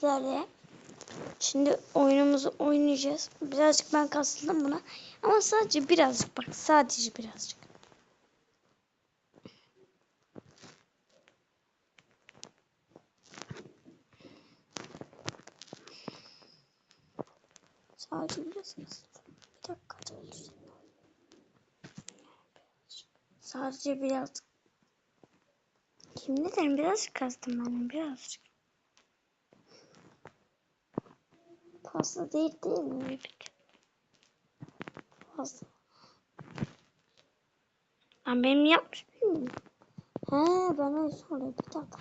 sizlerle. Şimdi oyunumuzu oynayacağız. Birazcık ben kasıldım buna. Ama sadece birazcık bak. Sadece birazcık. Sadece biraz kastım. Bir dakika. Sadece birazcık. Kim ne derim birazcık kastım ben birazcık. Fazla değil değil mi? Fazla. Ben benim yapmış mıyım? He ben öyle sonra bir dakika.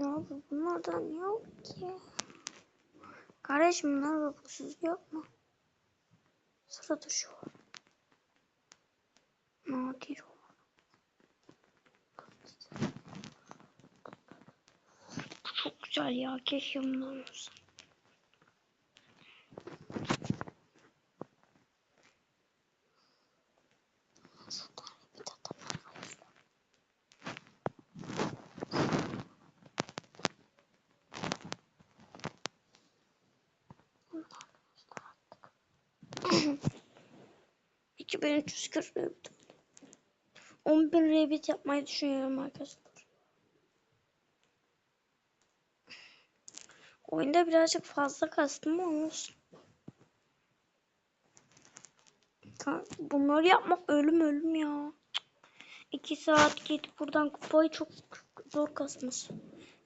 Ya bu bunlardan yok ki. Kardeşim bunlar robuxsuz yok mu? Sırada şu var. Nadir o. Bu çok güzel ya. Keşke bundan olsa. 2340 rebit. 10.000 rebit yapmayı düşünüyorum arkadaşlar. Oyunda birazcık fazla kastım ama. Bunları yapmak ölüm ölüm ya. 2 saat git buradan kupayı çok zor kasması.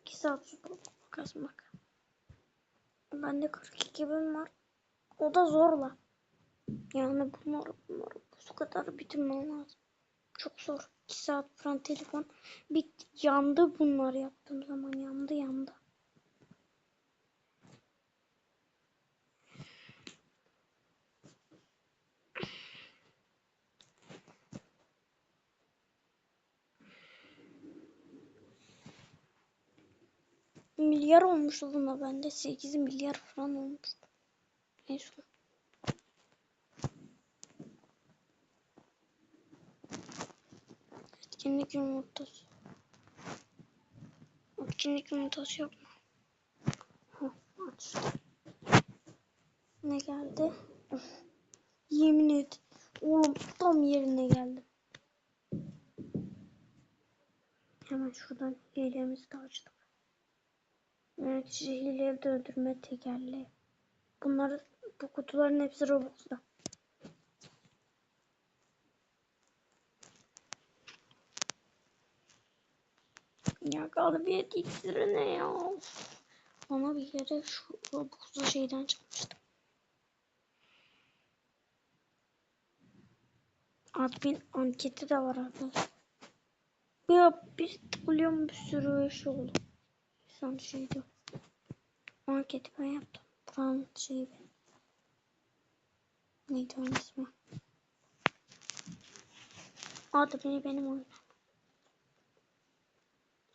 2 saat zor kasmak. Bende 42 bin var. O da zorla. Yani bunlar bunlar bu kadar bitirmem lazım. Çok zor. 2 saat falan telefon bit yandı bunlar yaptığım zaman yandı yandı. Milyar olmuştu buna bende 8 milyar falan olmuştu. En. Etkinlik yumurtası. Etkinlik yumurtası yok mu? Açtım. Ne geldi? Yemin et. Oğlum tam yerine geldi. Hemen şuradan hilemizi de açtık. Yönetici hile döndürme tekerleği. Bunları bu kutuların hepsi Robux'ta. Ya galibiyet iksiri ne ya? Bana bir kere şu Robux'lu şeyden çıkmıştı. Admin anketi de var arkadaşlar. Bir, bir tıklıyorum bir sürü şey oldu. Son şeydi. Anketi ben yaptım. Buranın şeyi benim. Neydi onun ismi? Admini benim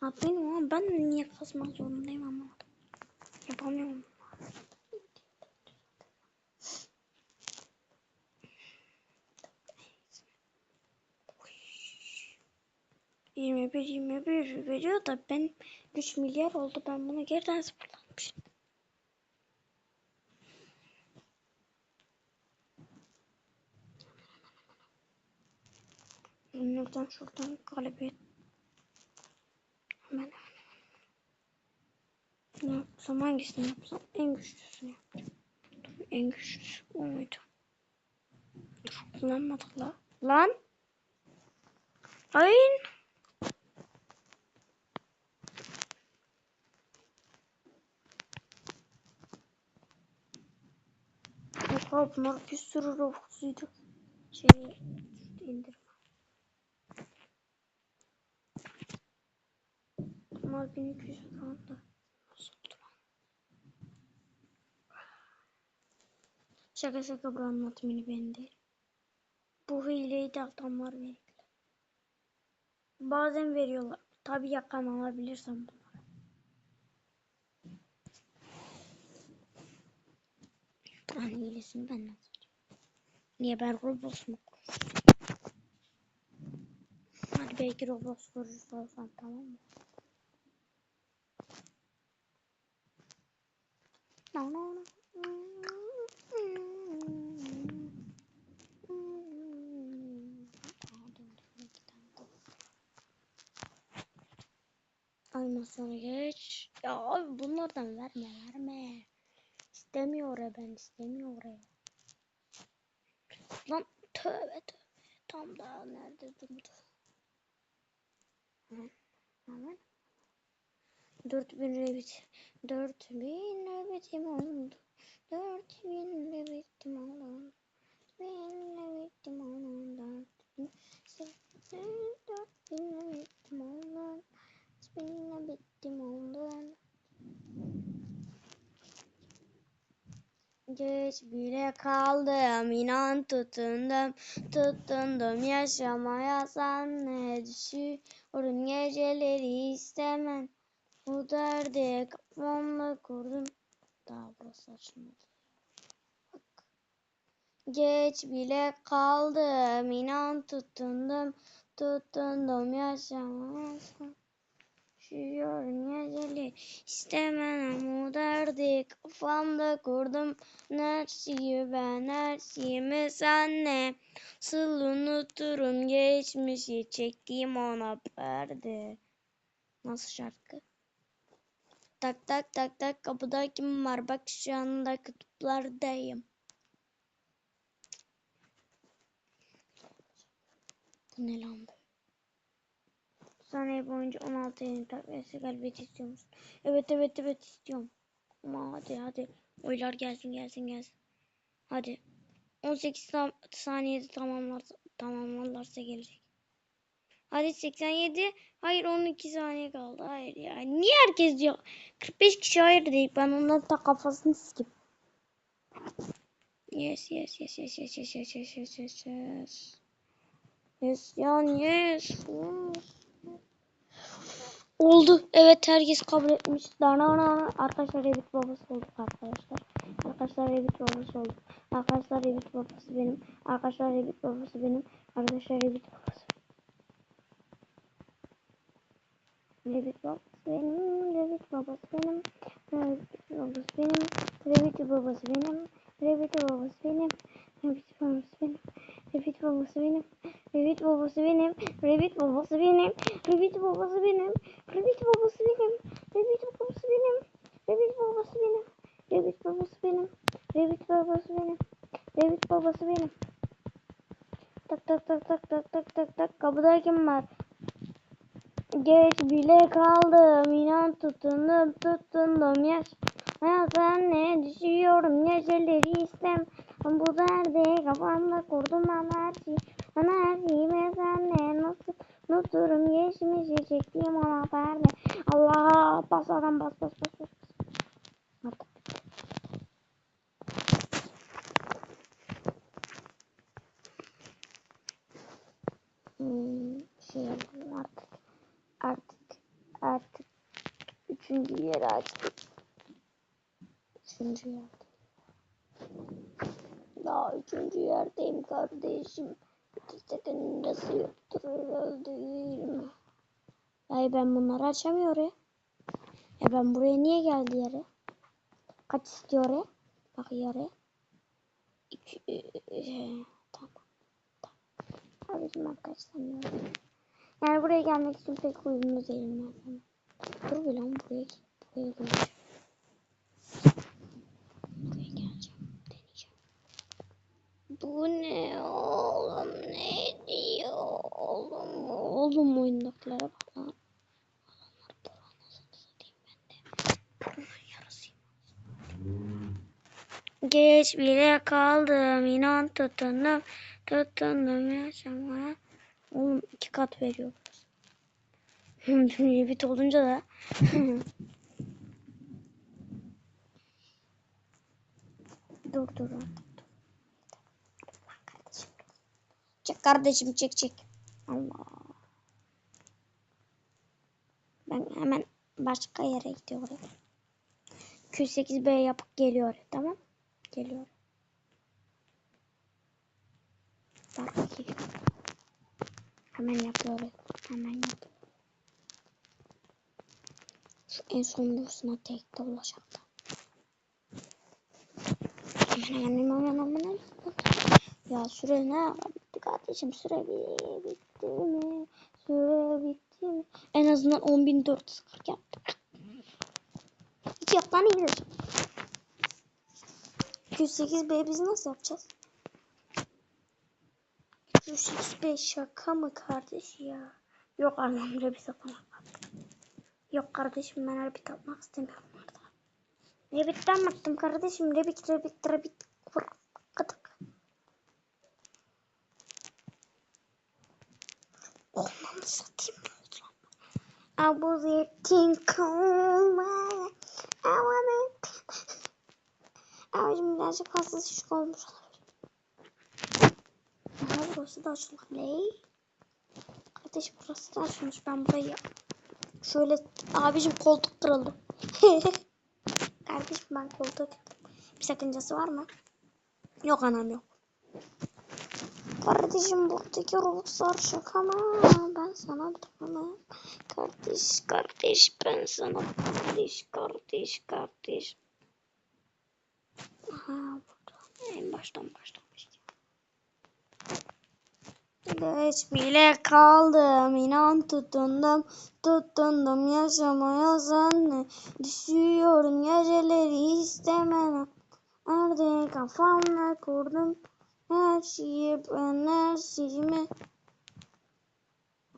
oyun. Adminim ama ben niye kasmak zorundayım anlamadım. Yapamıyorum. Yirmi bir, yirmi bir veriyor da ben 3 milyar oldu. Ben bunu geriden sıfırlamışım. Buradan şuradan galibiyet. Hemen. Ne yapsam hangisini yapsam en güçlüsünü yapacağım. Dur, en güçlüsü o muydu? Dur kullanmadık la. Lan. Ay. Yok abi bunlar bir sürü robux'uydu. Şey indirme. Aa 1200 kaldı. Şaka şaka bu anlatımını ben. Bu hileyi de adamlar verirler. Bazen veriyorlar. Tabi yakan alabilirsem bunları. Buranın hilesini ben nasıl Niye ben Roblox mu Hadi belki Roblox kurursa tamam mı? No, no, no. Animasyona geç. Ya abi bunlardan verme verme. İstemiyor oraya ben istemiyor oraya. Lan tövbe tövbe. Tam da nerede durdu? Hemen. Hemen. 4000 rebit. 4000 rebitim oldu. 4000 rebitim oldu. 4000 rebitim oldu. 4000 rebitim oldu. 4000 rebitim oldu. Geç bile kaldım inan tutundum tutundum yaşamaya sen ne düşüyorum geceleri istemem bu derdi kafamda kurdum. Daha burası açılmadı. Bak. Geç bile kaldım. İnan tutundum. Tutundum. Yaşamaya sen Üşüyorum geceleri istemem bu derdi kafamda kurdum. Her şeyi ben her şeyimi senle Nasıl unuturum. Geçmişi çektiğim ona perde Nasıl şarkı? Tak tak tak tak kapıda kim var bak şu anda kutuplardayım Bu ne lan bu? saniye boyunca 16 yayın takviyesi galibiyet istiyor musun? Evet evet evet istiyorum. Ama hadi hadi. Oylar gelsin gelsin gelsin. Hadi. 18 sam- saniyede tamamlarsa, tamamlarlarsa gelecek. Hadi 87. Hayır 12 saniye kaldı. Hayır ya. Niye herkes diyor? 45 kişi hayır deyip ben onların da kafasını sikip. Yes yes yes yes yes yes yes yes yes yes yes. Yes yani yes. Oldu. Evet herkes kabul etmiş. Danana. Arkadaşlar Revit babası olduk arkadaşlar. Arkadaşlar Revit babası olduk. Arkadaşlar Revit babası benim. Arkadaşlar Revit babası benim. Arkadaşlar Revit babası. Revit babası benim. Revit babası benim. Revit babası benim. Revit babası benim. Revit babası benim. Revit babası benim. Revit babası benim. Revit babası benim. Revit babası benim. Revit babası benim. Revit babası benim. Revit babası benim. Revit babası benim. Revit babası benim. Revit babası benim. Revit babası benim. Tak tak tak tak tak tak tak tak. Kapıda kim var? Geç bile kaldım. inan tutundum tutundum yaş. Hayat ben ne düşüyorum geceleri istem. Bu derdi kafamda kurdum. Ben her şeyimi senle nasıl unuturum geçmişi çektiğim ona perde. Allah bas adam bas bas bas bas. Artık. Hmm, şey yapalım artık. Artık artık üçüncü yeri açtık. Üçüncü yerde. Daha üçüncü yerdeyim kardeşim. İki nasıl yoktur öyle değil mi? Ay ben bunları açamıyorum. Ya. ben buraya niye geldi yere? Kaç istiyor ya? Bak yere. İki, e, e, tamam. tamam. Abicim kaçtamıyorum. Yani buraya gelmek için pek uyumlu değilim ben. Dur bir lan buraya git. Buraya geleceğim. Buraya geleceğim. Deneyeceğim. Bu ne oğlum ne diyor oğlum oğlum oyundakilere bak lan. Adamlar pro anasını satayım ben de. Pro'nun yarısıyım. Geç bile kaldım inan tutundum tutundum yaşamaya. Oğlum iki kat veriyor. Müebbet olunca da Dur dur. Çek kardeşim çek çek. Allah. Ben hemen başka yere gidiyorum. Q8B yapıp geliyor. Tamam. Geliyor. Bak. Hemen yapıyorum. Hemen yapıyorum. En son boss'una tek de ulaşacaktı. Hemen hemen hemen hemen hemen. Ya süre ne? Bitti kardeşim süre bi- bitti mi? Süre bitti mi? En azından 10.440 yaptık. Hiç yaptan iyidir. 208B biz nasıl yapacağız? 208B şaka mı kardeş ya? Yok anlamda bir satmak. Yok kardeşim ben Rabbit atmak istemiyorum orada. Rabbit'ten baktım kardeşim. Rabbit, Rabbit, Rabbit. Katık. Ondan satayım lan? I was eating cold. I wanna... Abicim birazcık fazla şişik olmuş olabilir. Aha burası da açılmış. Ne? Kardeş burası da açılmış. Ben burayı şöyle abicim koltuk kırıldı. Kardeşim ben koltuk bir sakıncası var mı? Yok anam yok. Kardeşim buradaki Robux'lar şaka mı? Ben sana tamam. Kardeş kardeş ben sana kardeş kardeş kardeş. Aha burada. En baştan baştan Geç bile kaldım inan tutundum tutundum yaşamaya senle düşüyorum geceleri istemem Nerede kafamla kurdum her şeyi ben her şeyimi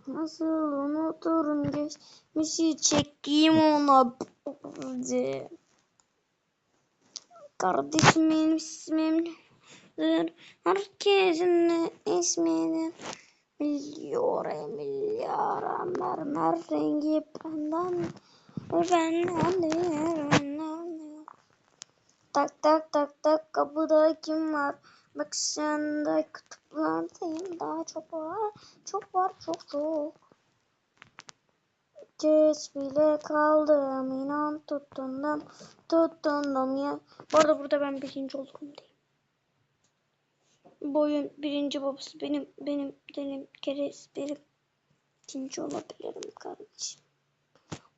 Nasıl unuturum geçmişi çektiğim ona Kardeşimin ismim Herkesin ismini biliyor milyar mermer rengi benden diğer benden Tak tak tak tak kapıda kim var? Bak sen de kutuplardayım daha çok var çok var çok çok Geç bile kaldım inan tutundum tutundum ya. Bu arada burada ben birinci oldum değil. Boyun birinci babası benim benim benim kerez benim ikinci olabilirim kardeşim.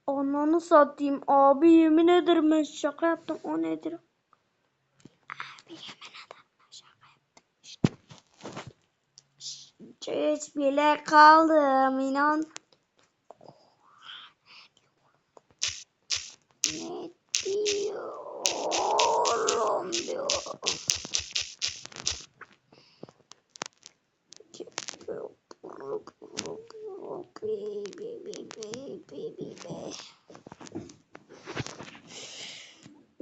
Ananı satayım abi yemin ederim ben şaka yaptım o nedir? Abi yemin ederim ben şaka yaptım. Geç bile kaldım inan. Ne diyorum diyorum.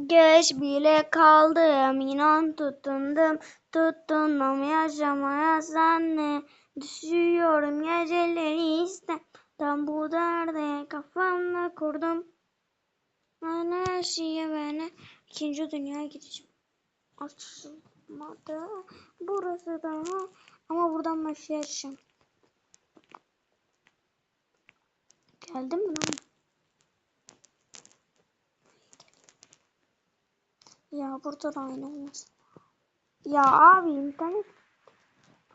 Geç bile kaldım inan tutundum tutundum yaşamaya senle düşüyorum geceleri iste. Tam bu derde kafamla kurdum. Ben her şeye ben ikinci dünyaya gideceğim. Açılmadı. Burası da ama buradan başlayacağım geldim mi lan Ya burada da aynı olmasın. Ya abi internet.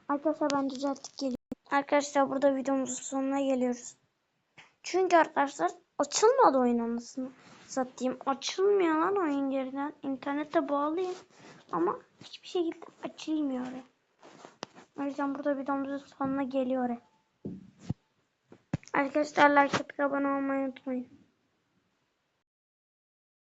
Arkadaşlar ben düzelttik geliyorum. Arkadaşlar burada videomuzun sonuna geliyoruz. Çünkü arkadaşlar açılmadı oyun anasını satayım. Açılmıyor lan oyun geriden. İnternete bağlıyım. Ama hiçbir şekilde açılmıyor. O yüzden burada videomuzun sonuna geliyor. Arkadaşlar like atıp abone olmayı unutmayın.